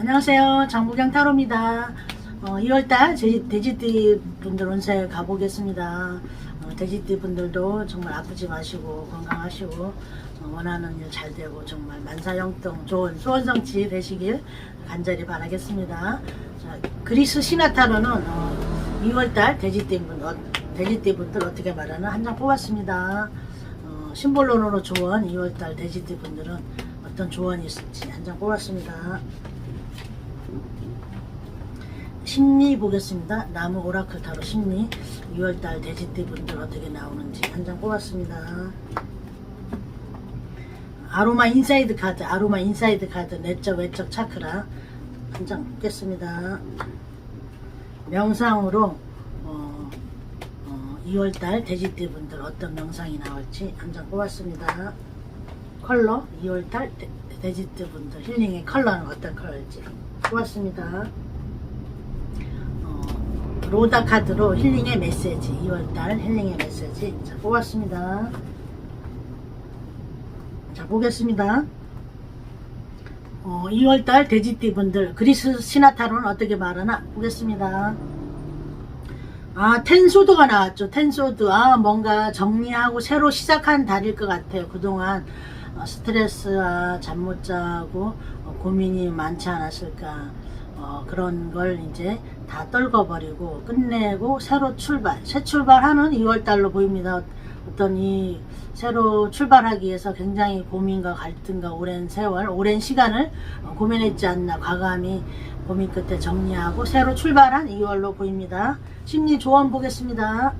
안녕하세요. 장부경 타로입니다. 어, 2월달 돼지, 돼지띠 분들 운세 가보겠습니다. 어, 돼지띠 분들도 정말 아프지 마시고 건강하시고 어, 원하는 일 잘 되고 정말 만사형통 좋은 소원성치 되시길 간절히 바라겠습니다. 자, 그리스 신화 타로는 어, 2월달 돼지띠 분, 어, 돼지띠 분들 어떻게 말하나 한장 뽑았습니다. 어, 심볼론으로 조언 2월달 돼지띠 분들은 어떤 조언이 있을지 한 장 뽑았습니다. 심리 보겠습니다. 나무 오라클 타로 심리 2월달 돼지띠 분들 어떻게 나오는지 한 장 뽑았습니다. 아로마 인사이드 카드, 아로마 인사이드 카드, 내적 외적 차크라 한 장 뽑겠습니다. 명상으로 어, 어, 2월달 돼지띠 분들 어떤 명상이 나올지 한 장 뽑았습니다. 컬러 2월달 돼- 돼지띠 분들 힐링의 컬러는 어떤 컬러일지 뽑았습니다. 어, 로다 카드로 힐링의 메시지 2월달 힐링의 메시지 자 뽑았습니다. 자 보겠습니다. 어, 2월달 돼지띠 분들 그리스 신화타로는 어떻게 말하나 보겠습니다. 아 텐소드가 나왔죠. 텐소드 아 뭔가 정리하고 새로 시작한 달일 것 같아요. 그동안 어, 스트레스와 잠 못 자고 어, 고민이 많지 않았을까 어, 그런 걸 이제 다 떨궈버리고 끝내고 새로 출발 새 출발하는 2월달로 보입니다. 어떤 이 새로 출발하기 위해서 굉장히 고민과 갈등과 오랜 세월, 오랜 시간을 어, 고민했지 않나 과감히 고민 끝에 정리하고 새로 출발한 2월로 보입니다. 심리 조언 보겠습니다.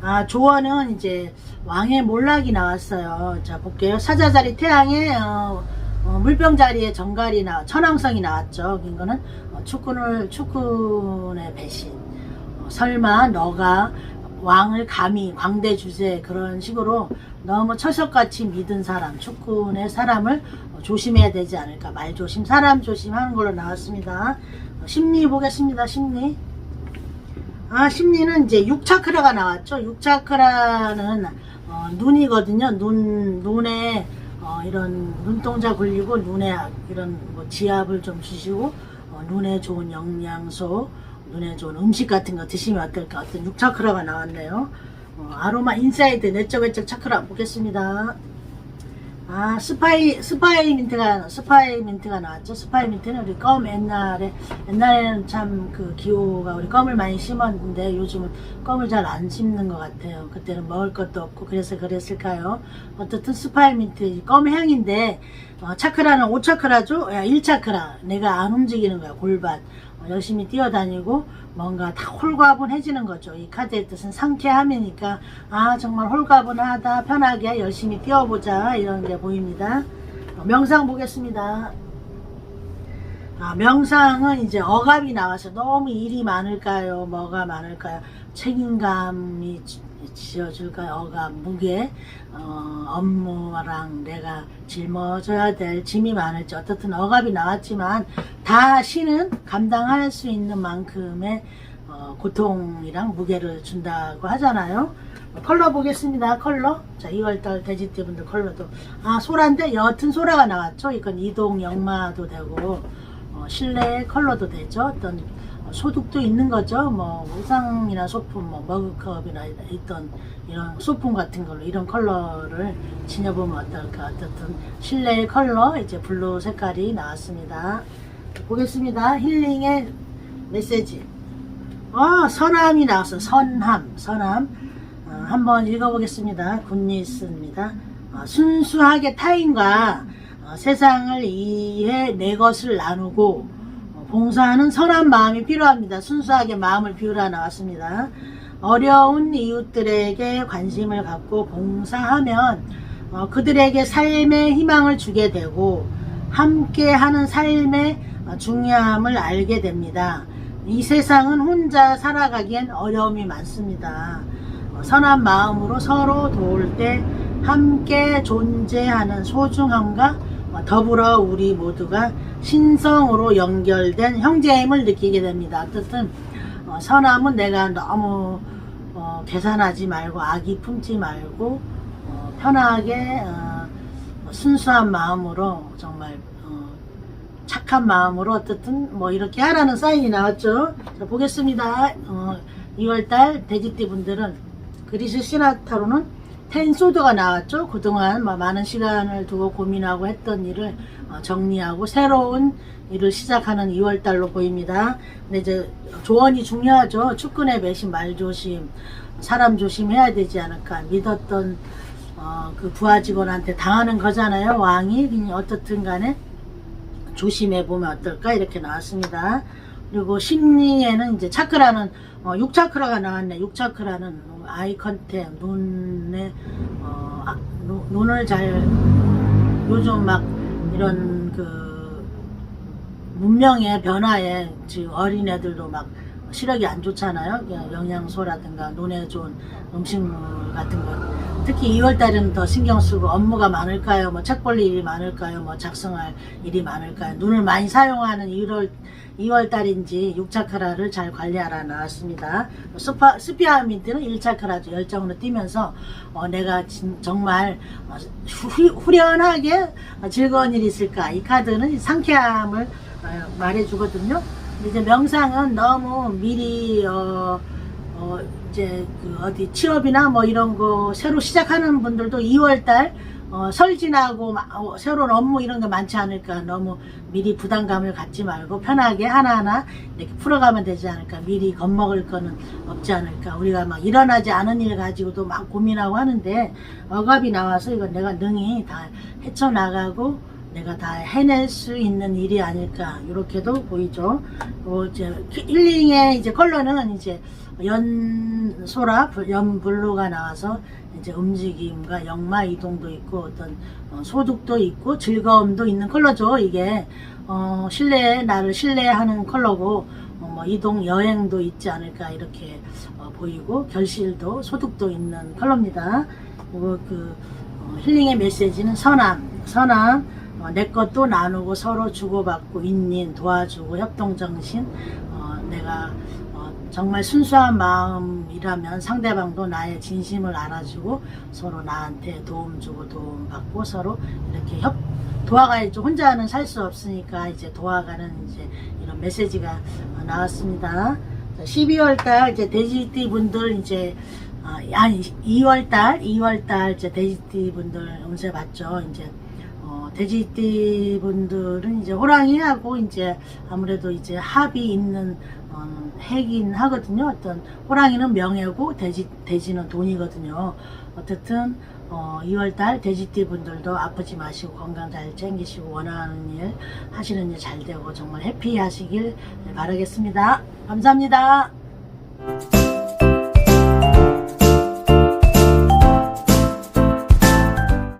아, 조언은 이제 왕의 몰락이 나왔어요. 자, 볼게요. 사자자리 태양에 어, 어, 물병 자리에 정갈이 나 천왕성이 나왔죠. 이거는 어, 축군을 축군의 배신. 어, 설마 너가 왕을 감히 광대 주세 그런 식으로 너무 철석같이 믿은 사람, 축군의 사람을 어, 조심해야 되지 않을까. 말 조심, 사람 조심하는 걸로 나왔습니다. 어, 심리 보겠습니다. 심리. 아, 심리는 이제 6차크라가 나왔죠. 6차크라는 어, 눈이거든요. 눈, 눈에 어, 이런 눈동자 굴리고 눈에 이런 뭐 지압을 좀 주시고 어, 눈에 좋은 영양소, 눈에 좋은 음식 같은 거 드시면 어떨까. 어떤 6차크라가 나왔네요. 어, 아로마 인사이드 내적 외적 차크라 보겠습니다. 아 스파이 스파이 민트가 스파이 민트가 나왔죠. 스파이 민트는 우리 껌 옛날에 옛날에는 참 그 기호가 우리 껌을 많이 심었는데 요즘은 껌을 잘 안 심는 것 같아요. 그때는 먹을 것도 없고 그래서 그랬을까요? 어떻든 스파이 민트 이껌 향인데 어, 차크라는 5차크라죠. 야 1차크라 내가 안 움직이는 거야 골반 어, 열심히 뛰어다니고 뭔가 다 홀가분해지는 거죠. 이 카드의 뜻은 상쾌함이니까 아 정말 홀가분하다 편하게 열심히 뛰어보자 이런 게 보입니다. 어, 명상 보겠습니다. 아, 명상은 이제 억압이 나와서 너무 일이 많을까요? 뭐가 많을까요? 책임감이 지- 지어줄까요? 억압, 무게, 어, 업무랑 내가 짊어져야 될 짐이 많을지 어떻든 억압이 나왔지만 다 신은 감당할 수 있는 만큼의 어, 고통이랑 무게를 준다고 하잖아요. 어, 컬러 보겠습니다. 컬러. 자, 2월달 돼지띠분들 컬러도. 아, 소라인데 옅은 소라가 나왔죠. 이건 이동 영마도 되고, 어, 실내 컬러도 되죠. 어떤 어, 소득도 있는 거죠. 뭐, 우상이나 소품, 뭐, 머그컵이나 있던 이런 소품 같은 걸로 이런 컬러를 지녀보면 어떨까. 어쨌든 실내 컬러, 이제 블루 색깔이 나왔습니다. 보겠습니다. 힐링의 메시지. 아, 선함이 나왔어. 선함, 선함. 어, 한번 읽어보겠습니다. 굿니스입니다. 어, 순수하게 타인과 어, 세상을 이해 내 것을 나누고 어, 봉사하는 선한 마음이 필요합니다. 순수하게 마음을 비우라 나왔습니다. 어려운 이웃들에게 관심을 갖고 봉사하면 어, 그들에게 삶의 희망을 주게 되고 함께 하는 삶의 어, 중요함을 알게 됩니다. 이 세상은 혼자 살아가기엔 어려움이 많습니다. 어, 선한 마음으로 서로 도울 때 함께 존재하는 소중함과 어, 더불어 우리 모두가 신성으로 연결된 형제임을 느끼게 됩니다. 어쨌든 어, 선함은 내가 너무 어, 계산하지 말고 악이 품지 말고 어, 편하게 어, 순수한 마음으로 정말 어, 어, 착한 마음으로 어떻든 뭐 이렇게 하라는 사인이 나왔죠. 자, 보겠습니다. 어, 2월달 돼지띠 분들은 그리스 시나타로는 텐소드가 나왔죠. 그동안 뭐 많은 시간을 두고 고민하고 했던 일을 어, 정리하고 새로운 일을 시작하는 2월달로 보입니다. 근데 이제 조언이 중요하죠. 축근의 매심, 말조심, 사람 조심해야 되지 않을까. 믿었던 어, 그 부하 직원한테 당하는 거잖아요. 왕이 어떻든 간에 조심해 보면 어떨까 이렇게 나왔습니다. 그리고 심리에는 이제 차크라는 어, 6차크라가 나왔네. 6차크라는 아이 컨택 눈에 어, 아, 노- 눈을 잘 요즘 막 이런 그 문명의 변화에 지금 어린애들도 막 시력이 안 좋잖아요. 그냥 영양소라든가 눈에 좋은 음식물 같은 것. 특히 2월달에는 더 신경 쓰고 업무가 많을까요? 뭐 책 볼 일이 많을까요? 뭐 작성할 일이 많을까요? 눈을 많이 사용하는 1월 2월 달인지 6차크라를 잘 관리하라 나왔습니다. 스파, 스피아민트는 1차크라죠. 열정으로 뛰면서 어, 내가 진- 정말 어, 후, 후련하게 즐거운 일이 있을까? 이 카드는 상쾌함을 어, 말해주거든요. 이제 명상은 너무 미리 어, 어, 이제 그 어디 취업이나 뭐 이런 거 새로 시작하는 분들도 2월달 어, 설 지나고 마- 어, 새로운 업무 이런 게 많지 않을까 너무 미리 부담감을 갖지 말고 편하게 하나하나 이렇게 풀어가면 되지 않을까. 미리 겁먹을 거는 없지 않을까. 우리가 막 일어나지 않은 일 가지고도 막 고민하고 하는데 억압이 나와서 이건 내가 능히 다 헤쳐나가고 내가 다 해낼 수 있는 일이 아닐까 이렇게도 보이죠. 어, 이제 힐링의 이제 컬러는 이제 연 소라 연 블루가 나와서 이제 움직임과 역마 이동도 있고 어떤 어, 소득도 있고 즐거움도 있는 컬러죠. 이게 어, 신뢰 나를 신뢰하는 컬러고 어, 뭐 이동 여행도 있지 않을까 이렇게 어, 보이고 결실도 소득도 있는 컬러입니다. 그 어, 힐링의 메시지는 선함, 선함, 어, 내 것도 나누고 서로 주고받고 인린 도와주고 협동정신, 어, 내가 어, 정말 순수한 마음이라면 상대방도 나의 진심을 알아주고 서로 나한테 도움 주고 도움 받고 서로 이렇게 협 도와가야죠. 혼자는 살 수 없으니까 이제 도와가는 이제 이런 메시지가 어, 나왔습니다. 12월달 이제 돼지띠 분들 이제 아, 아니 2월달 2월달 이제 돼지띠 분들 운세 봤죠. 이제 어, 돼지띠 분들은 이제 호랑이하고 이제 아무래도 이제 합이 있는 어, 해긴 하거든요. 어떤 호랑이는 명예고 돼지 돼지는 돈이거든요. 어쨌든 어, 2월달 돼지띠 분들도 아프지 마시고 건강 잘 챙기시고 원하는 일 하시는 일 잘 되고 정말 해피하시길 바라겠습니다. 감사합니다.